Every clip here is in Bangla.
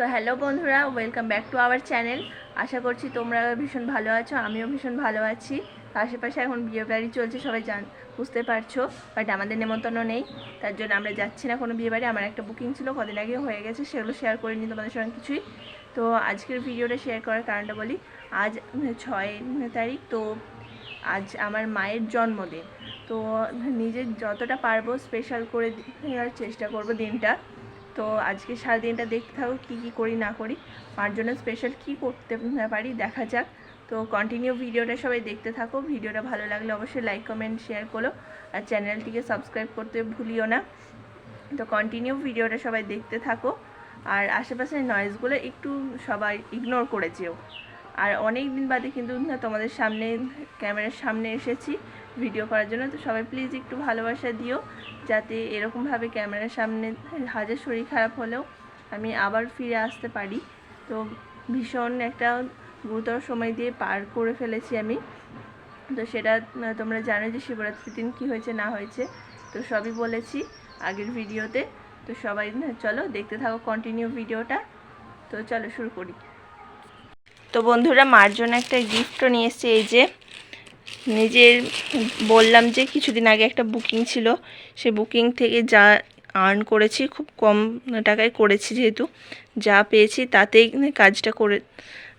সো হ্যালো বন্ধুরা welcome back to our channel আশা করছি তোমরা ভীষণ ভালো আছো, আমিও ভীষণ ভালো আছি। আশেপাশে এখন বিয়ে বাড়ি চলছে, সবাই জান, বুঝতে পারছ বাট আমাদের নেমন্তন্ন নেই, তার জন্য আমরা যাচ্ছি না কোনো বিয়ে বাড়ি। আমার একটা বুকিং ছিল, কদিন আগে হয়ে গেছে, সেগুলো শেয়ার করিনি তোমাদের সঙ্গে কিছুই। তো আজকের ভিডিওটা শেয়ার করার কারণটা বলি, আজ ছয় তারিখ, তো আজ আমার মায়ের জন্মদিন। তো নিজের যতটা পারব স্পেশাল করে দেওয়ার চেষ্টা করব দিনটা। তো আজকে সারাদিনটা দেখতে থাকো, কী কী করি, না করি। মার জন্য স্পেশাল কী করতে পারি দেখা যাক। তো কন্টিনিউ ভিডিওটা সবাই দেখতে থাকো। ভিডিওটা ভালো লাগলে অবশ্যই লাইক কমেন্ট শেয়ার করো। আর চ্যানেলটিকে সাবস্ক্রাইব করতে ভুলিও না। তো কন্টিনিউ ভিডিওটা সবাই দেখতে থাকো। আর আশেপাশের নয়েজগুলো একটু সবাই ইগনোর করে যেও। আর অনেক দিন বাদে কিন্তু তোমাদের সামনে ক্যামেরার সামনে এসেছি। ভিডিও করার জন্য। তো সবাই প্লিজ একটু ভালোবাসা দিও, যাতে এরকমভাবে ক্যামেরার সামনে হাজার শরীর খারাপ হলেও আমি আবার ফিরে আসতে পারি। তো ভীষণ একটা গুরুতর সময় দিয়ে পার করে ফেলেছি আমি। তো সেটা তোমরা জানো যে শিবরাত্রির দিন কী হয়েছে, না হয়েছে। তো সবই বলেছি আগের ভিডিওতে তো সবাই চলো দেখতে থাকো কন্টিনিউ ভিডিওটা তো চলো শুরু করি। তো বন্ধুরা, মার জন্য একটা গিফটও নিয়ে এসেছি। এই যে নিজের বললাম যে কিছুদিন আগে একটা বুকিং ছিল। সে বুকিং থেকে যা আর্ন করেছি, খুব কম টাকায় করেছি যেহেতু। যা পেয়েছি তাতেই কাজটা করে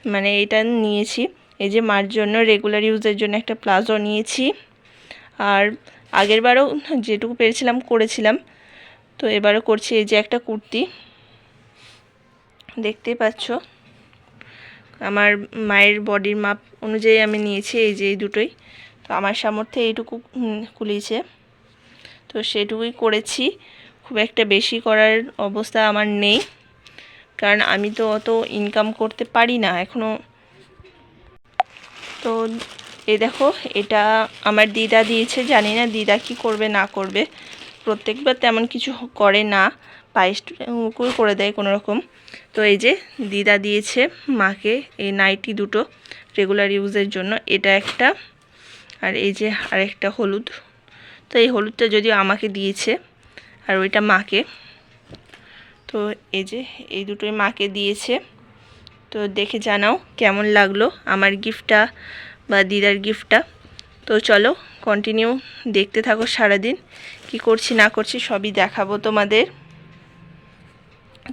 মানে এটা নিয়েছি। এই যে মার জন্য রেগুলার ইউজের জন্য একটা প্লাজো নিয়েছি। আর আগের বারও যেটুকু পেরেছিলাম করেছিলাম। তো এবারও করছি এই যে একটা কুর্তি। দেখতেই পাচ্ছ। আমার মায়ের বডির মাপ অনুযায়ী আমি নিয়েছি এই যে এই দুটোই। তো আমার সামর্থ্যে এইটুকু কুলিয়েছে। তো সেটুকুই করেছি। খুব একটা বেশি করার অবস্থা আমার নেই। কারণ আমি তো অত ইনকাম করতে পারি না এখনও তো এই দেখো, এটা আমার দিদা দিয়েছে। জানি না দিদা কি করবে, না করবে। প্রত্যেকবার তেমন কিছু করে না। পায়েস করে দেয় কোনো রকম। তো এই যে দিদা দিয়েছে মাকে এই নাইটি দুটো রেগুলার ইউজের জন্য। এটা একটা আর এই যে আরেকটা হলুদ। তো এই হলুদটা যদিও আমাকে দিয়েছে আর ওইটা মাকে। তো এই যে এই দুটোই মাকে দিয়েছে। তো দেখে জানাও কেমন লাগল আমার গিফটটা বা দিদার গিফটটা তো চলো কন্টিনিউ দেখতে থাকো সারাদিন। কি করছি না করছি সবই দেখাবো তোমাদের।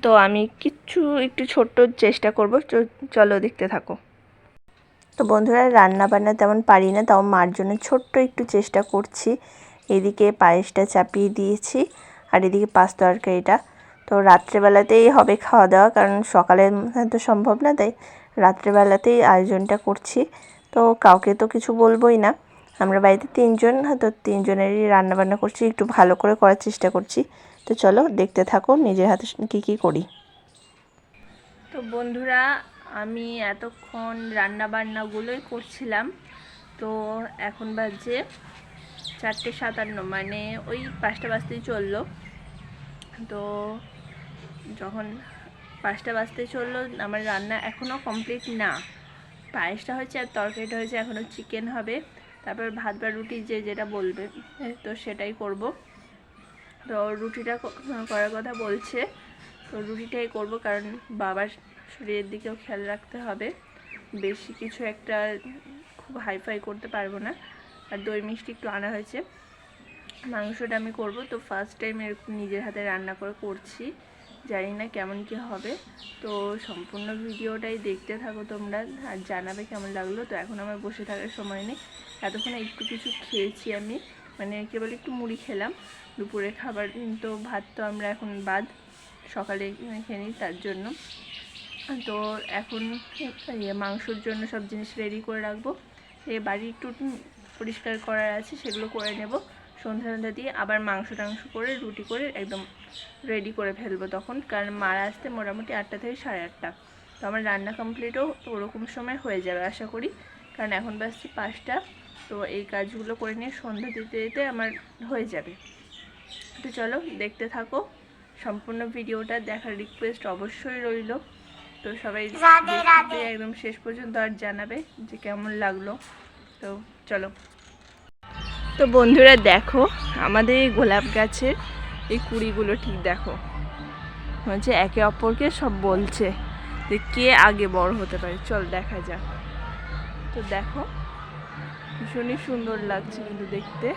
তো আমি কিচ্ছু একটু ছোট্ট চেষ্টা করব। চলো দেখতে থাকো। তো বন্ধুরা রান্না বান্না তেমন পারি না, তাও মার জন্য ছোট্ট একটু চেষ্টা করছি। এদিকে পায়েসটা চাপিয়ে দিয়েছি, আর এদিকে পাঁচ তরকারিটা তো রাত্রেবেলাতেই হবে খাওয়া দাওয়া কারণ সকালে তো সম্ভব না, তাই রাত্রেবেলাতেই আয়োজনটা করছি। তো কাউকে তো কিছু বলবোই না। আমরা বাড়িতে তিনজন, তো তিনজনেরই রান্নাবান্না করছি, একটু ভালো করে করার চেষ্টা করছি। তো চলো দেখতে থাকো, নিজের হাতে কী কী করি। তো বন্ধুরা, আমি এতক্ষণ রান্না বান্নাগুলোই করছিলাম। তো এখন বাজে চারটে সাতান্ন মানে ওই পাঁচটা বাজতেই চলল। তো যখন পাঁচটা বাজতে চলল, আমার রান্না এখনও কমপ্লিট না। পায়েসটা হয়েছে আর তরকারিটা হয়েছে এখনও চিকেন হবে। তারপর ভাত বা রুটি যে যেটা বলবে, তো সেটাই করব। তো রুটিটা করার কথা বলছে। তো রুটিটাই করব কারণ বাবার শরীরের দিকেও খেয়াল রাখতে হবে। বেশি কিছু একটা খুব হাইফাই করতে পারব না। আর দই মিষ্টি একটু আনা হয়েছে। মাংসটা আমি করব। তো ফার্স্ট টাইম এরকম নিজের হাতে রান্না করে করছি। জানি না কেমন কি হবে। তো সম্পূর্ণ ভিডিওটাই দেখতে থাকো তোমরা। আর জানাবে কেমন লাগল। তো এখন আমার বসে থাকার সময় নেই। এতক্ষণে একটু কিছু খেয়েছি আমি। মানে কেবল একটু মুড়ি খেলাম। দুপুরে খাবার তো ভাত তো আমরা এখন বাদ। সকালে খেয়ে নিই তার জন্য। তো এখন মাংসর জন্য সব জিনিস রেডি করে রাখব। এ বাড়ি একটু পরিষ্কার করার আছে, সেগুলো করে নেব। সন্ধ্যা সন্ধ্যা দিয়ে আবার মাংস টাংস করে, রুটি করে একদম রেডি করে ফেলব তখন। কারণ মারা আসতে মোটামুটি আটটা থেকে সাড়ে আটটা। তো আমার রান্না কমপ্লিটও ওরকম সময় হয়ে যাবে আশা করি। কারণ এখন বাজছে পাঁচটা। তো এই কাজগুলো করে নিয়ে সন্ধ্যা দিতে দিতে আমার হয়ে যাবে। তো চলো দেখতে থাকো। সম্পূর্ণ ভিডিওটা দেখার রিকোয়েস্ট অবশ্যই রইল। তো সবাই একদম শেষ পর্যন্ত আর জানাবে যে কেমন লাগল। তো চলো। তো বন্ধুরা দেখো আমাদের এই গোলাপ গাছের এই কুড়িগুলো ঠিক দেখো। হচ্ছে একে অপরকে সব বলছে যে কে আগে বড় হতে পারে। চল দেখা যাক। তো দেখো ভীষণই সুন্দর লাগছে কিন্তু দেখতে।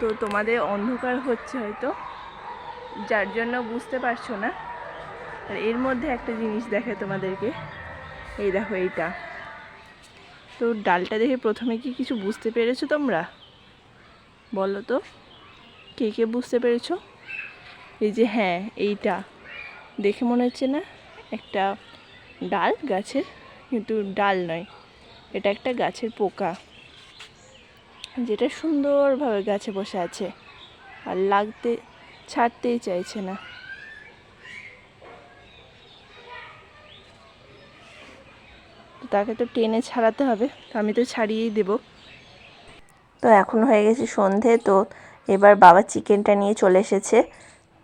তো তোমাদের অন্ধকার হচ্ছে হয়তো, যার জন্য বুঝতে পারছ না। আর এর মধ্যে একটা জিনিস দেখে তোমাদেরকে। এই দেখো এইটা। তো ডালটা দেখে প্রথমে কি কিছু বুঝতে পেরেছ তোমরা? বলো তো, কে কে বুঝতে পেরেছ? এই যে হ্যাঁ এইটা। দেখে মনে হচ্ছে না একটা ডাল গাছের, কিন্তু ডাল নয়। এটা একটা গাছের পোকা। যেটা সুন্দরভাবে গাছে বসে আছে। আর লাগতে, ছাড়তেই চাইছে না। তাকে তো টেনে ছাড়াতে হবে, আমি তো ছাড়িয়েই দেব। তো এখন হয়ে গেছে সন্ধে, তো এবার বাবা চিকেনটা নিয়ে চলে এসেছে।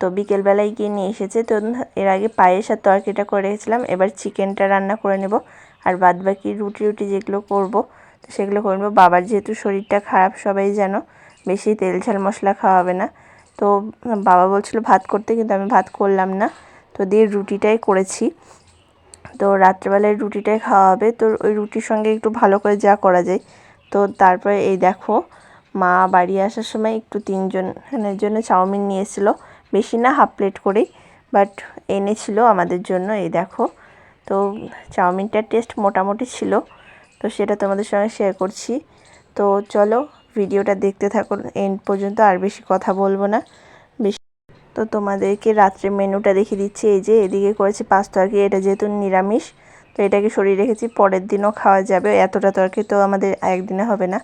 তো বিকেলবেলায় গিয়ে নিয়ে এসেছে, তো এর আগে পায়েস আর তরকারিটা করে রেখেছিলাম এবার চিকেনটা রান্না করে নেব। আর বাদ বাকি রুটি রুটি যেগুলো করব তো সেগুলো করে নেব বাবার যেহেতু শরীরটা খারাপ, সবাই যেন বেশি তেল ঝাল মশলা খাওয়াবে না। তো বাবা বলছিল ভাত করতে, কিন্তু আমি ভাত করলাম না। তো দিয়ে রুটিটাই করেছি। তো রাত্রেবেলায় রুটিটাই খাওয়া হবে। তো ওই রুটির সঙ্গে একটু ভালো করে যা করা যায়। তো তারপরে এই দেখো, মা বাড়ি আসার সময় একটু তিনজনের জন্য চাউমিন নিয়ে এসেছিল বেশি না, হাফ প্লেট করেই। বাট এনেছিল আমাদের জন্য, এই দেখো। তো চাউমিনটার টেস্ট মোটামুটি ছিল। তো সেটা তোমাদের সঙ্গে শেয়ার করছি। তো চলো ভিডিওটা দেখতে থাকুন এন্ড পর্যন্ত আর বেশি কথা বলব না। বেশি, তো তোমাদেরকে রাত্রে মেনুটা দেখিয়ে দিচ্ছি। এই যে এদিকে করেছি পাঁচ তরকারি এটা যেহেতু নিরামিষ, তো এটাকে সরিয়ে রেখেছি, পরের দিনও খাওয়া যাবে। এতটা তরকারি তো আমাদের একদিনে হবে না।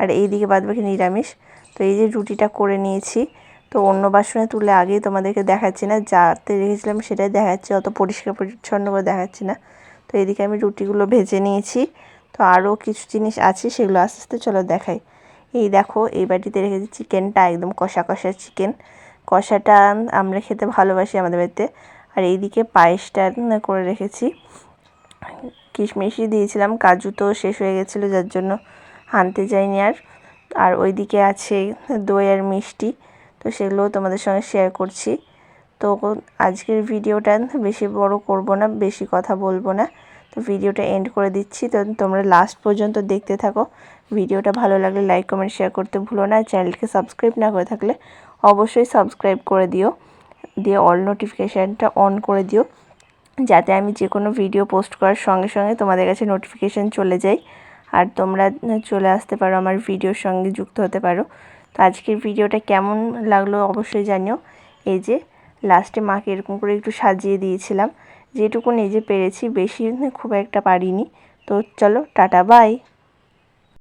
আর এইদিকে বাদ বাকি নিরামিষ। তো এই যে রুটিটা করে নিয়েছি। তো অন্য বাসনে তুলে আগেই তোমাদেরকে দেখাচ্ছি না, যাতে রেখেছিলাম সেটাই দেখাচ্ছি, অত পরিষ্কার পরিচ্ছন্ন করে দেখাচ্ছি না। তো এদিকে আমি রুটিগুলো ভেজে নিয়েছি। তো আরও কিছু জিনিস আছে, সেগুলো আস্তে আস্তে চলো দেখাই। এই দেখো, এই বাটিতে রেখেছি চিকেনটা, একদম কষা কষা চিকেন। কষাটা আমরা খেতে ভালোবাসি আমাদের বাড়িতে। আর এইদিকে পায়েসটা করে রেখেছি। কিশমিশই দিয়েছিলাম, কাজু তো শেষ হয়ে গেছিল, যার জন্য আনতে যাইনি আর। আর ওইদিকে আছে দই আর মিষ্টি, তো সেগুলোও তোমাদের সঙ্গে শেয়ার করছি। তো আজকের ভিডিওটা বেশি বড় করব না, বেশি কথা বলব না। তো ভিডিওটা এন্ড করে দিচ্ছি। তো তোমরা লাস্ট পর্যন্ত দেখতে থাকো। ভিডিওটা ভালো লাগলে লাইক কমেন্ট শেয়ার করতে ভুলো না। চ্যানেলকে সাবস্ক্রাইব না করে থাকলে অবশ্যই সাবস্ক্রাইব করে দিও। দিয়ে অল নোটিফিকেশানটা অন করে দিও। যাতে আমি যে কোনো ভিডিও পোস্ট করার সঙ্গে সঙ্গে তোমাদের কাছে নোটিফিকেশান চলে যায় আর তোমরা চলে আসতে পারো, আমার ভিডিওর সঙ্গে যুক্ত হতে পারো। তো আজকের ভিডিওটা কেমন লাগল অবশ্যই জানিও। এই যে লাস্টে মাকে এরকম করে একটু সাজিয়ে দিয়েছিলাম। যেটুকু নিজে পেরেছি বেশি খুব একটা পারিনি। তো চলো টাটা বাই